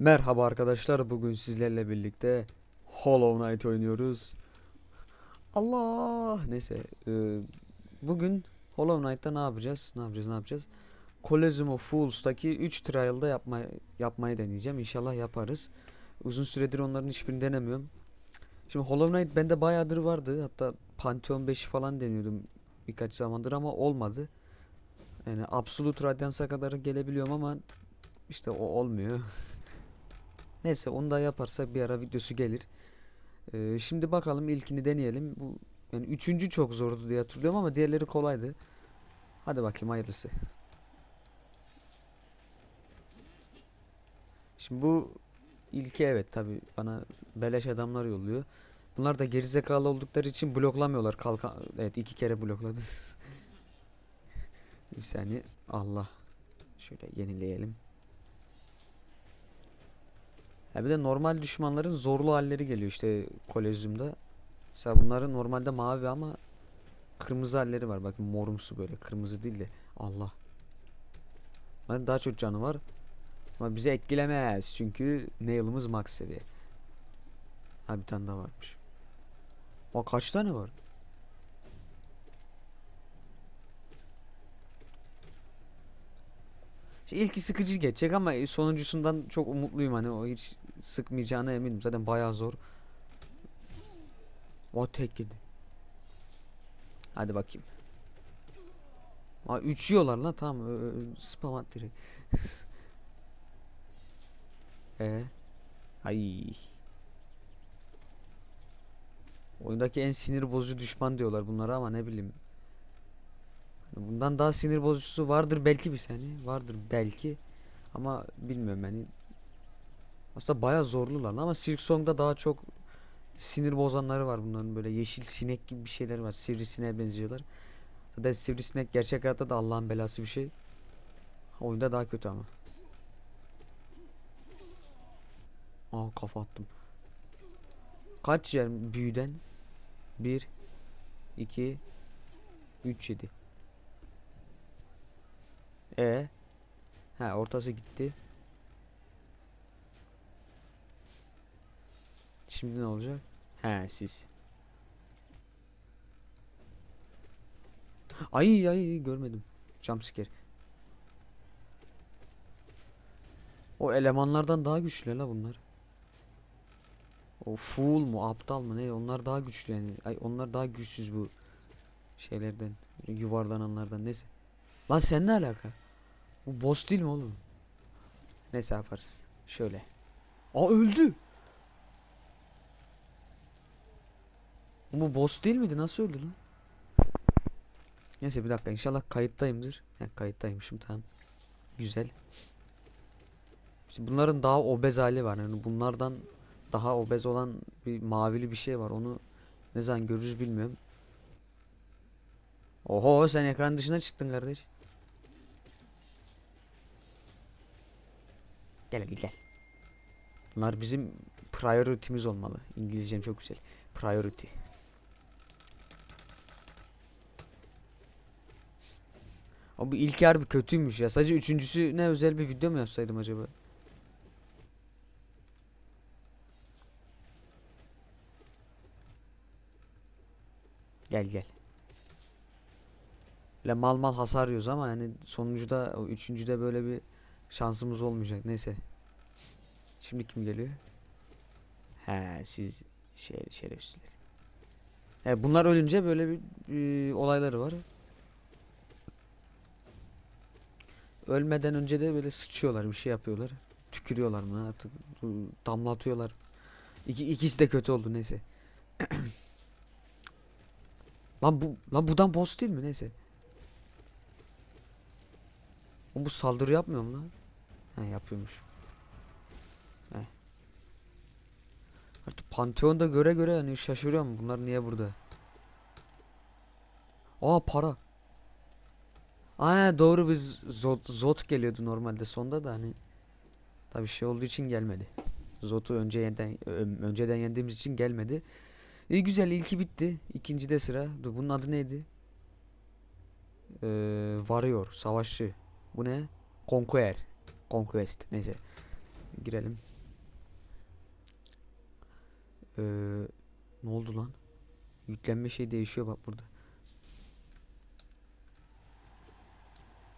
Merhaba arkadaşlar bugün sizlerle birlikte Hollow Knight oynuyoruz. Allah neyse e, bugün Hollow Knight'ta ne yapacağız? Ne yapacağız? Ne yapacağız? Colosseum of Fools'taki 3 trial'da yapma, yapmayı deneyeceğim. İnşallah yaparız. Uzun süredir onların hiçbirini denemiyorum. Şimdi Hollow Knight bende bayağıdır vardı. Hatta Pantheon 5'i falan deniyordum birkaç zamandır ama olmadı. Yani Absolute Radiance'a kadar gelebiliyorum ama işte o olmuyor. Neyse onu da yaparsak bir ara videosu gelir. Ee, şimdi bakalım ilkini deneyelim. Bu yani üçüncü çok zordu diye hatırlıyorum ama diğerleri kolaydı. Hadi bakayım hayırlısı. Şimdi bu ilki evet tabi bana beleş adamlar yolluyor. Bunlar da gerizekalı oldukları için bloklamıyorlar. Kalkan evet iki kere blokladı. bir saniye. Allah. Şöyle yenileyelim. Ya bir de normal düşmanların zorlu halleri geliyor işte kolezyumda. Mesela bunların normalde mavi ama kırmızı halleri var. Bakın morumsu böyle kırmızı değil de Allah. Bunların daha çok canı var. Ama bizi etkilemez çünkü nail'ımız max seviye. Ha bir tane daha varmış. Aa kaç tane var? İşte ilki sıkıcı geçecek ama sonuncusundan çok umutluyum hani o hiç sıkmayacağına eminim. Zaten bayağı zor. O tek yedi. Hadi bakayım. Aa 3 yiyorlar lan tamam spam at direkt. e ay. Oyundaki en sinir bozucu düşman diyorlar bunlara ama ne bileyim. Bundan daha sinir bozucusu vardır belki bir saniye. Vardır belki. Ama bilmiyorum yani. Aslında bayağı zorlular ama Silk Song'da daha çok sinir bozanları var bunların böyle yeşil sinek gibi bir şeyler var. Sivrisineğe benziyorlar. Zaten sivrisinek gerçek hayatta da Allah'ın belası bir şey. Oyunda daha kötü ama. Aa kafa attım. Kaç yer büyüden? 1 2 3 7 E Ha ortası gitti. Şimdi ne olacak? He siz. Ay ay görmedim. Jumpscare. O elemanlardan daha güçlü la bunlar. O fool mu aptal mı ne onlar daha güçlü yani. Ay onlar daha güçsüz bu şeylerden yuvarlananlardan neyse. Lan sen ne alaka? Bu boss değil mi oğlum? Neyse yaparız. Şöyle. Aa öldü. Bu boss değil miydi? Nasıl öldü lan? Neyse bir dakika inşallah kayıttayımdır. He, kayıttaymışım tamam. Güzel. İşte bunların daha obez hali var. Yani bunlardan daha obez olan bir mavili bir şey var. Onu ne zaman görürüz bilmiyorum. Oho sen ekran dışına çıktın kardeş. Gel hadi gel. Bunlar bizim priority'miz olmalı. İngilizcem çok güzel. Priority. Bu ilk harbi kötüymüş ya. Sadece üçüncüsü ne özel bir video mu yapsaydım acaba? Gel gel. Öyle mal mal hasar yiyoruz ama yani sonuncuda o üçüncüde böyle bir şansımız olmayacak. Neyse. Şimdi kim geliyor? He siz şey şerefsizler. He, bunlar ölünce böyle bir, bir olayları var. Ölmeden önce de böyle sıçıyorlar bir şey yapıyorlar. Tükürüyorlar mı artık damlatıyorlar. İki, ikisi de kötü oldu neyse. Lan bu lan budan boss değil mi neyse. O bu saldırı yapmıyor mu lan? He yapıyormuş. He. Artık Pantheon'da göre göre hani şaşırıyorum bunlar niye burada? Aa para. Aa doğru biz Zot, Zot geliyordu normalde sonda da hani tabi şey olduğu için gelmedi. Zot'u önce yenden, ö- önceden yendiğimiz için gelmedi. İyi güzel ilki bitti. İkinci de sıra. Dur bunun adı neydi? Ee, Warrior, savaşçı. Bu ne? Conquer. Conquest. Neyse. Girelim. Ee, ne oldu lan? Yüklenme şey değişiyor bak burada.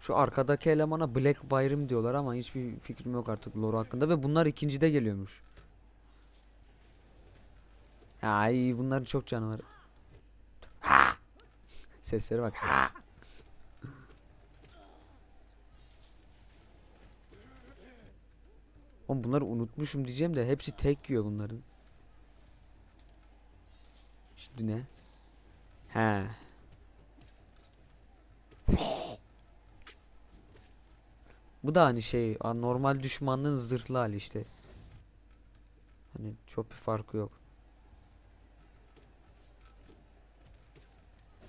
Şu arkadaki elemana Black Wyrim diyorlar ama hiçbir fikrim yok artık lore hakkında ve bunlar ikincide geliyormuş. Ay bunların çok canı var. Ha! Seslere bak. Ha! Oğlum bunları unutmuşum diyeceğim de hepsi tek yiyor bunların. Şimdi ne? He. Bu da hani şey normal düşmanlığın zırhlı hali işte. Hani çok bir farkı yok.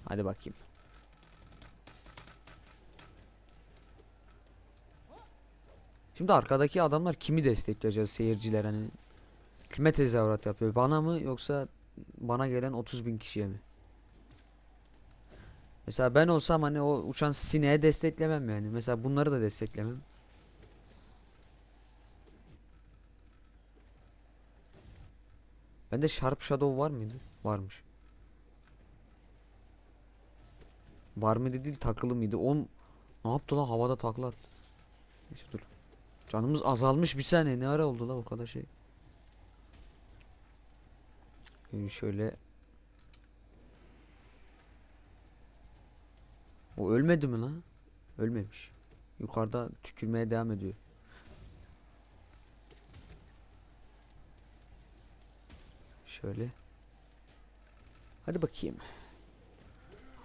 Hadi bakayım. Şimdi arkadaki adamlar kimi destekleyeceğiz seyirciler hani kime tezahürat yapıyor bana mı yoksa bana gelen 30 bin kişiye mi? Mesela ben olsam hani o uçan sineğe desteklemem yani. Mesela bunları da desteklemem. Bende Sharp Shadow var mıydı? Varmış. Var mıydı değil takılı mıydı? On ne yaptı lan havada takla attı. Neyse dur. Canımız azalmış bir saniye ne ara oldu la o kadar şey. Ee, şöyle. O ölmedi mi lan? Ölmemiş. Yukarıda tükürmeye devam ediyor. Şöyle. Hadi bakayım.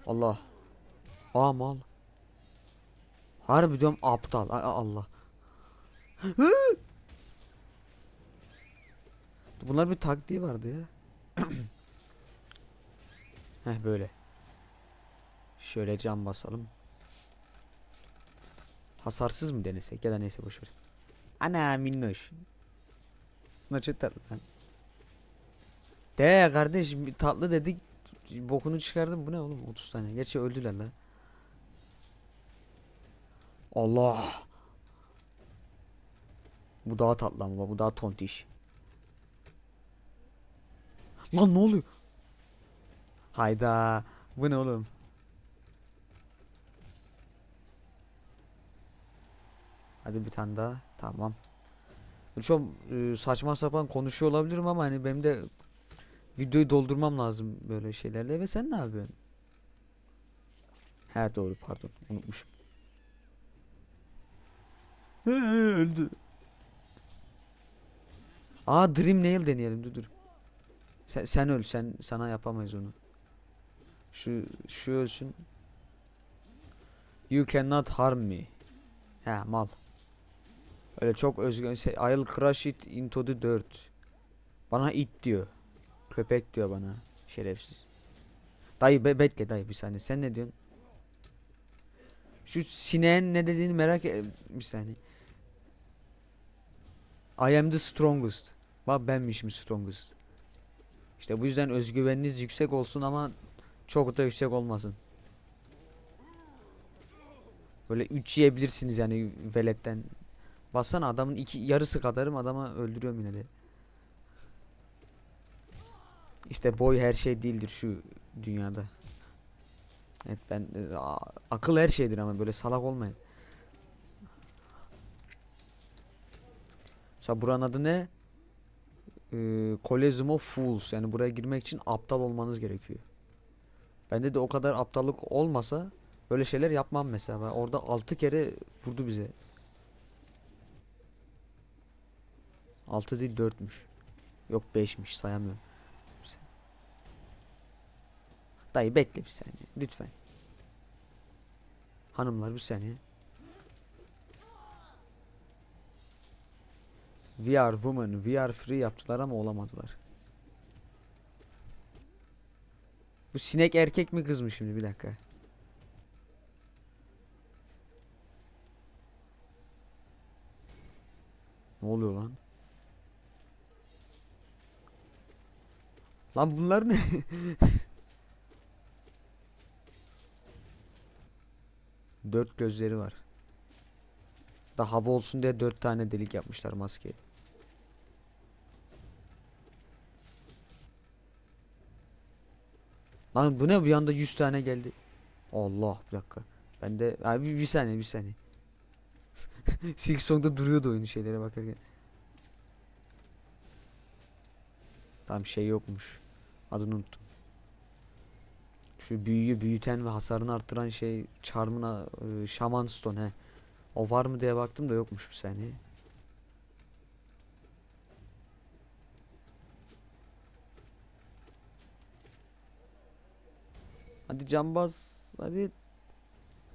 Allah. Aa mal. Harbi diyorum aptal. Allah. Bunlar bir taktiği vardı ya. Heh böyle. Şöyle cam basalım. Hasarsız mı denesek ya da neyse boşver. Ana minnoş. Bunlar çok tatlı lan. De kardeşim tatlı dedik. Bokunu çıkardım bu ne oğlum 30 tane. Gerçi öldüler la. Allah. Bu daha tatlı ama bu daha tontiş. Lan ne oluyor? Hayda. Bu ne oğlum? Hadi bir tane daha. Tamam. Çok e, saçma sapan konuşuyor olabilirim ama hani benim de videoyu doldurmam lazım böyle şeylerle ve sen ne yapıyorsun? He doğru pardon unutmuşum. Öldü. Aa Dream Nail deneyelim dur dur. Sen, sen öl sen sana yapamayız onu. Şu şu ölsün. You cannot harm me. He mal. Öyle çok özgün. I'll crush it into the dirt. Bana it diyor. Köpek diyor bana. Şerefsiz. Dayı be bekle dayı bir saniye. Sen ne diyorsun? Şu sineğin ne dediğini merak et bir saniye. I am the strongest. Bak benmişim strongest. İşte bu yüzden özgüveniniz yüksek olsun ama çok da yüksek olmasın. Böyle 3 yiyebilirsiniz yani veletten. Bassana adamın iki yarısı kadarım adama öldürüyorum yine de. İşte boy her şey değildir şu dünyada. Evet ben e, akıl her şeydir ama böyle salak olmayın. Mesela buranın adı ne? Of Fools. Yani buraya girmek için aptal olmanız gerekiyor. Bende de o kadar aptallık olmasa böyle şeyler yapmam mesela. Ben orada 6 kere vurdu bize. 6 değil 4'müş. Yok 5'miş sayamıyorum. Dayı bekle bir saniye lütfen. Hanımlar bir saniye. We are women, we are free yaptılar ama olamadılar. Bu sinek erkek mi kız mı şimdi bir dakika. Ne oluyor lan? Lan bunlar ne? Dört gözleri var. Da hava olsun diye dört tane delik yapmışlar maskeye. Lan bu ne bir anda 100 tane geldi. Allah bir dakika. Ben de abi bir, saniye bir saniye. Silk Song'da duruyordu oyunu şeylere bakarken. Tam şey yokmuş. Adını unuttum. Şu büyüyü büyüten ve hasarını arttıran şey Charm'ına e, Shaman Stone he. O var mı diye baktım da yokmuş bir saniye. Hadi cambaz hadi.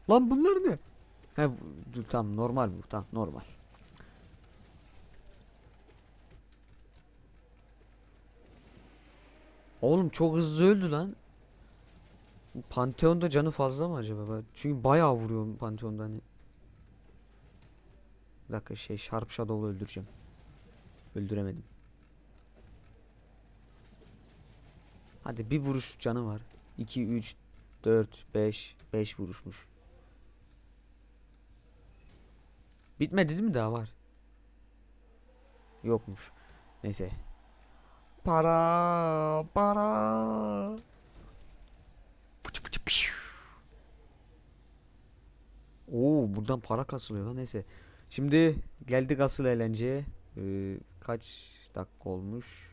Lan bunlar ne? He dur, tamam normal bu tamam normal. Oğlum çok hızlı öldü lan. Pantheon'da canı fazla mı acaba? Çünkü bayağı vuruyor Pantheon'da hani. Bir dakika şey Sharp Shadow'u öldüreceğim. Öldüremedim. Hadi bir vuruş canı var. 2 3 4 5 5 vuruşmuş. Bitmedi değil mi daha var? Yokmuş. Neyse. Para para. Oo buradan para kasılıyor lan neyse. Şimdi geldik asıl eğlenceye. Ee, kaç dakika olmuş?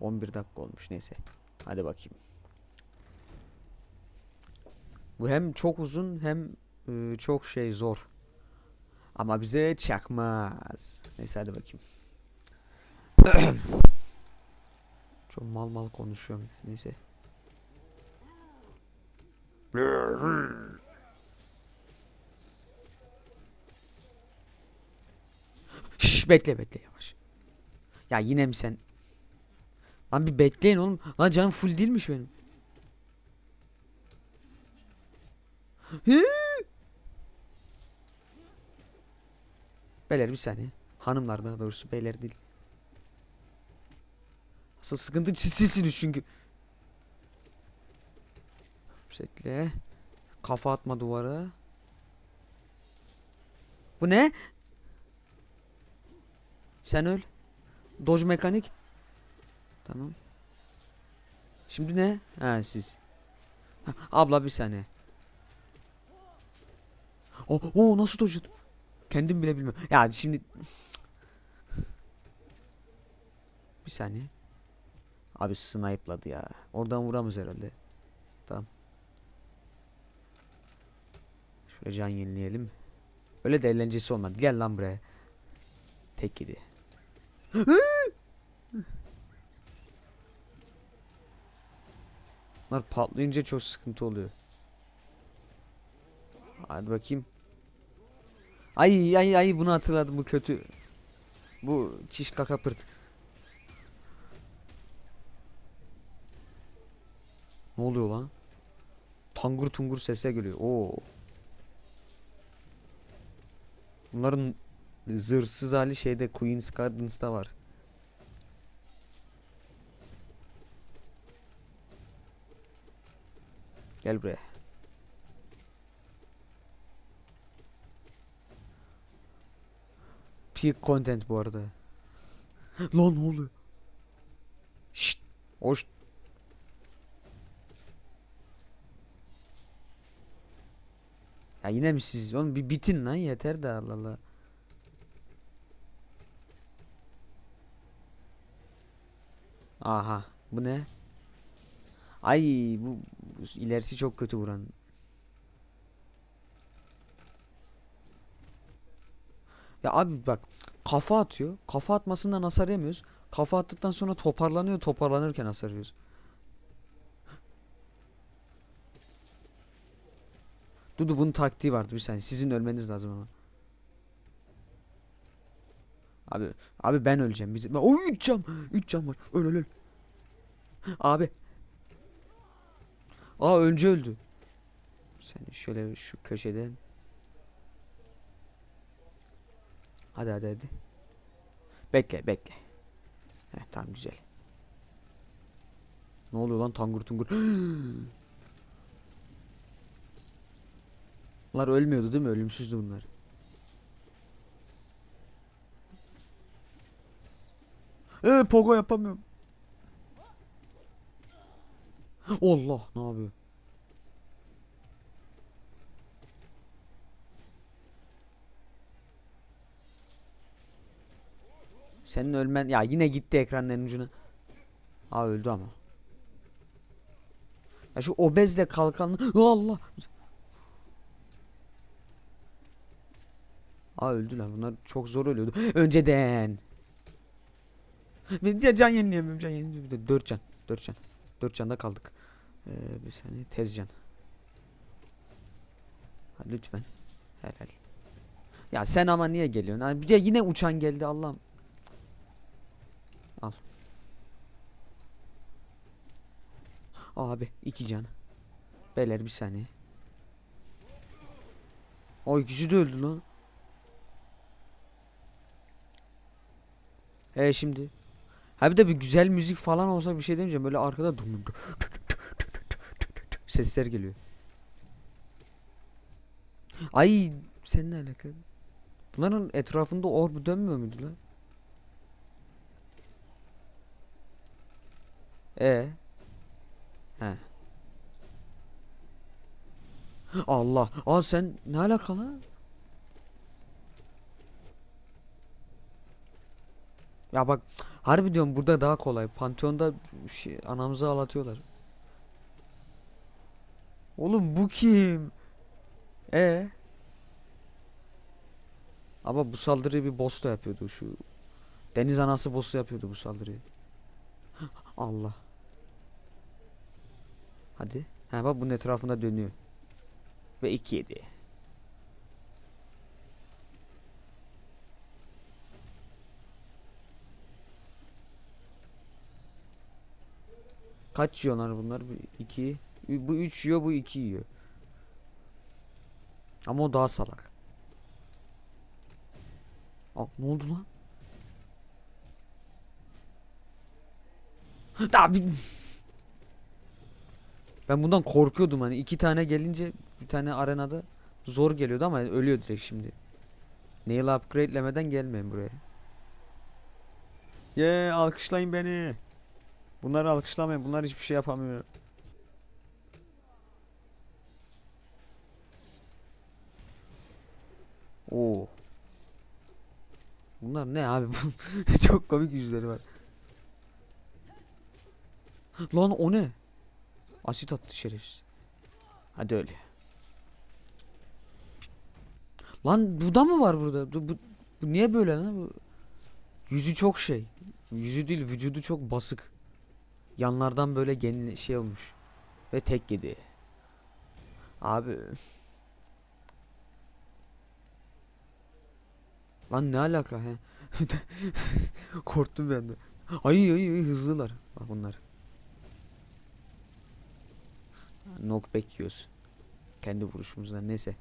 11 dakika olmuş neyse. Hadi bakayım. Bu hem çok uzun hem e, çok şey zor. Ama bize çakmaz. Neyse hadi bakayım. çok mal mal konuşuyorum. Neyse. Şş, bekle bekle yavaş. Ya yine mi sen? Lan bir bekleyin oğlum. Lan canım full değilmiş benim. Hı? Beyler bir saniye. Hanımlar daha doğrusu beyler değil. Asıl sıkıntı sizsiniz çünkü. Bekle. Kafa atma duvara. Bu ne? Sen öl. Dodge mekanik. Tamam. Şimdi ne? Ha siz. Abla bir saniye. O, o nasıl dojladım? Kendim bile bilmiyorum. Ya şimdi bir saniye. Abi snipe'ladı ya. Oradan vuramaz herhalde. Tamam. Şöyle can yenileyelim. Öyle de eğlencesi olmadı. Gel lan buraya. Tek yedi. Bunlar patlayınca çok sıkıntı oluyor. Hadi bakayım. Ay ay ay bunu hatırladım bu kötü. Bu çiş kaka pırt. Ne oluyor lan? Tangur tungur sesler geliyor. Oo. Bunların zırhsız hali şeyde Queen's Gardens'ta var. Gel buraya. Peak content bu arada. Lan ne oluyor? Şşt. Hoş. Ya yine mi siz? Oğlum bir bitin lan yeter de Allah Allah. Aha. Bu ne? Ay bu, bu ilerisi çok kötü vuran. Ya abi bak kafa atıyor. Kafa atmasından hasar yemiyoruz. Kafa attıktan sonra toparlanıyor. Toparlanırken hasar yiyoruz. Dudu bunun taktiği vardı bir saniye. Sizin ölmeniz lazım ama. Abi abi ben öleceğim. Biz, o 3 cam. 3 cam var. Öl öl öl. Abi. Aa önce öldü. Seni şöyle şu köşeden. Hadi hadi hadi. Bekle bekle. Heh, tamam güzel. Ne oluyor lan tangur tungur. Bunlar ölmüyordu değil mi? Ölümsüzdü bunlar. Ee, pogo yapamıyorum. Allah ne yapıyor? Senin ölmen ya yine gitti ekranın ucuna. Aa öldü ama. Ya şu obezle kalkan Allah. Aa öldüler bunlar çok zor ölüyordu. Önceden. Ben can- yenileyemiyorum can yenileyemiyorum. Bir de Dört can. Dört can. Dört canda kaldık. Ee, bir saniye tez can. Ha, lütfen. Helal. Ya sen ama niye geliyorsun? De yine uçan geldi Allah'ım. Al. Abi iki can. Beyler bir saniye. O ikisi de öldü lan. E şimdi. Ha bir de bir güzel müzik falan olsa bir şey demeyeceğim. Böyle arkada dum dum sesler geliyor. Ay seninle alakalı. Bunların etrafında orb dönmüyor muydu lan? E. He. Allah. Aa sen ne alakalı? Ya bak harbi diyorum burada daha kolay. Pantheon'da şey, anamızı ağlatıyorlar. Oğlum bu kim? E. Ama bu saldırıyı bir boss da yapıyordu şu. Deniz anası boss'u yapıyordu bu saldırıyı. Allah. Hadi. Ha bak bunun etrafında dönüyor. Ve 2 yedi. Kaç yiyorlar bunlar? 2. Bu 3 yiyor, bu 2 yiyor. Ama o daha salak. Aa, ne oldu lan? Abi. Ben bundan korkuyordum hani iki tane gelince bir tane arenada zor geliyordu ama ölüyor direkt şimdi. Nail upgrade'lemeden gelmeyin buraya. Ye alkışlayın beni. Bunları alkışlamayın. Bunlar hiçbir şey yapamıyor. Oo. Bunlar ne abi? Çok komik yüzleri var. Lan o ne? Asit attı şerefsiz. Hadi öyle. Lan bu da mı var burada? Bu, bu, bu niye böyle lan? Bu, yüzü çok şey. Yüzü değil vücudu çok basık. Yanlardan böyle gen şey olmuş. Ve tek yedi. Abi. Lan ne alaka he? Korktum ben de. Ay ay ay hızlılar. Bunlar. Knockback yiyoruz. Kendi vuruşumuzdan neyse.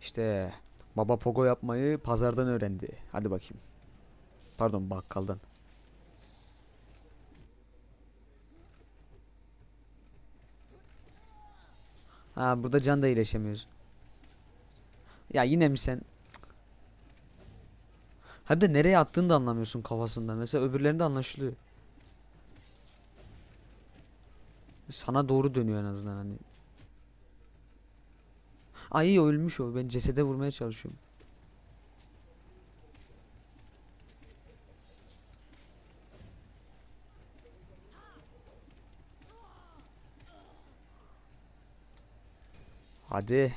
İşte baba pogo yapmayı pazardan öğrendi. Hadi bakayım. Pardon bakkaldan. Ha burada can da iyileşemiyoruz. Ya yine mi sen? Hem de nereye attığını da anlamıyorsun kafasından. Mesela öbürlerinde anlaşılıyor. Sana doğru dönüyor en azından hani. Ay ölmüş o. Ben cesede vurmaya çalışıyorum. Hadi.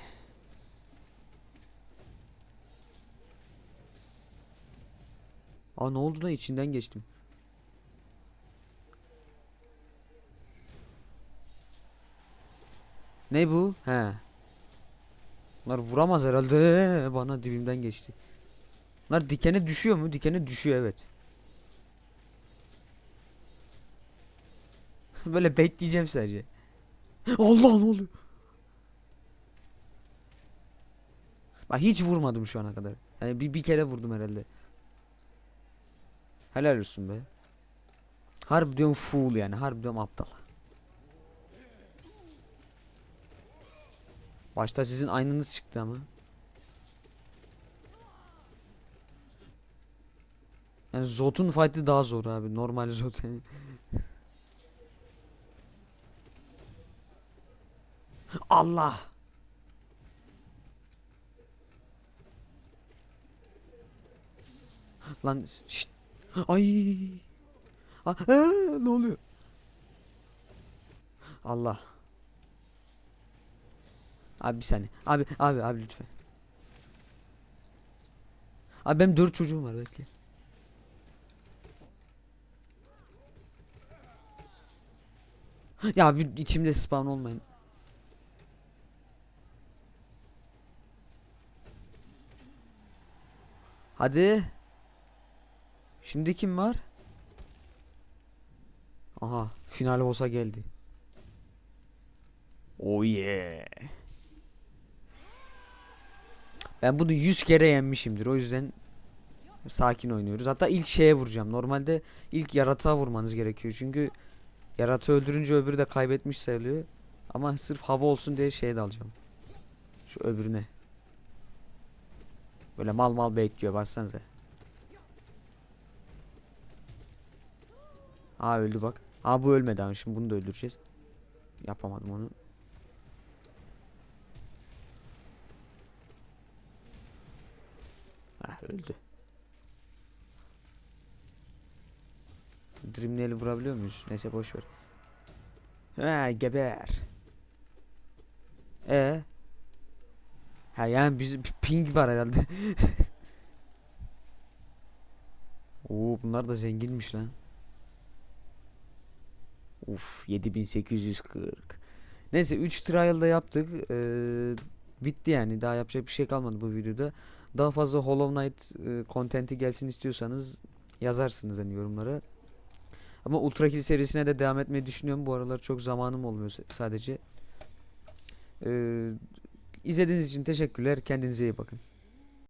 Aa ne oldu lan içinden geçtim. Ne bu? He. Bunlar vuramaz herhalde. Bana dibimden geçti. Bunlar dikene düşüyor mu? Dikene düşüyor evet. Böyle bekleyeceğim sadece. Allah ne oluyor? Bak hiç vurmadım şu ana kadar. Yani bir, bir kere vurdum herhalde. Helal olsun be. Harbi diyorum fool yani. Harbi diyorum aptal. Başta sizin aynınız çıktı ama. Yani Zot'un fight'ı daha zor abi. Normal Zot. Allah. Lan şşt. Ay. Aa, ne oluyor? Allah. Abi bir saniye. Abi abi abi lütfen. Abi benim dört çocuğum var bekle. Ya bir içimde spawn olmayın. Hadi. Şimdi kim var? Aha, final boss'a geldi. Oh yeah. Ben bunu 100 kere yenmişimdir. O yüzden sakin oynuyoruz. Hatta ilk şeye vuracağım. Normalde ilk yaratığa vurmanız gerekiyor. Çünkü yaratığı öldürünce öbürü de kaybetmiş sayılıyor. Ama sırf hava olsun diye şeye dalacağım. Şu öbürüne. Böyle mal mal bekliyor baksanıza. Aa öldü bak. Aa bu ölmedi ama şimdi bunu da öldüreceğiz. Yapamadım onu. Ah öldü. Dreamnail'i vurabiliyor muyuz? Neyse boş ver. Ha geber. E Ha yani biz ping var herhalde. Oo bunlar da zenginmiş lan. Uf 7840. Neyse 3 trial'da yaptık. Ee, bitti yani. Daha yapacak bir şey kalmadı bu videoda. Daha fazla Hollow Knight e, content'i gelsin istiyorsanız yazarsınız hani yorumlara. Ama Ultra Kill serisine de devam etmeyi düşünüyorum. Bu aralar çok zamanım olmuyor sadece. Ee, izlediğiniz için teşekkürler. Kendinize iyi bakın.